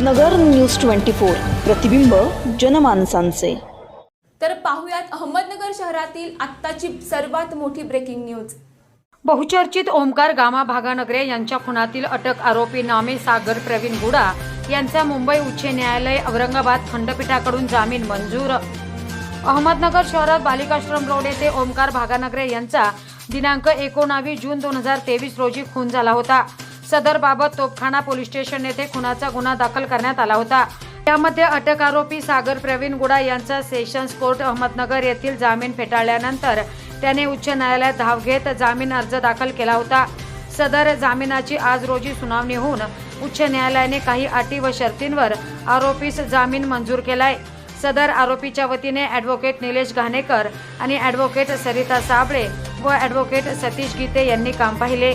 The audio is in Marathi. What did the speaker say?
नगर न्यूज ट्वेंटी फोर. प्रतिबिंब जनमानसांचे. तर पाहुयात अहमदनगर शहरातील आत्ताची सर्वात मोठी ब्रेकिंग न्यूज बहुचर्चित ओमकार गामा भागानगरे यांच्या खुनातील अटक आरोपी नामे सागर प्रवीण गुडा यांचा मुंबई उच्च न्यायालय औरंगाबाद खंडपीठाकडून जामीन मंजूर. अहमदनगर शहरात बालिकाश्रम रोड येथे ओमकार भागानगरे यांचा दिनांक एकोणावीस जून दोन हजार तेवीस रोजी खून झाला होता. सदर बाबत तोपखाना पोलीस स्टेशन येथे खुनाचा गुन्हा दाखल करण्यात आला होता. त्यामध्ये अटक आरोपी सागर प्रवीण गुडा यांचा सेशन्स कोर्ट अहमदनगर येथील जामीन फेटाळल्यानंतर त्याने उच्च न्यायालयात धाव घेत जामीन अर्ज दाखल केला होता. सदर जामिनाची आज रोजी सुनावणी होऊन उच्च न्यायालयाने काही अटी व शर्तींवर आरोपीस जामीन मंजूर केलाय. सदर आरोपीच्या वतीने ॲडव्होकेट निलेश घाणेकर आणि ॲडव्होकेट सरिता साबळे व ॲडव्होकेट सतीश गीते यांनी काम पाहिले.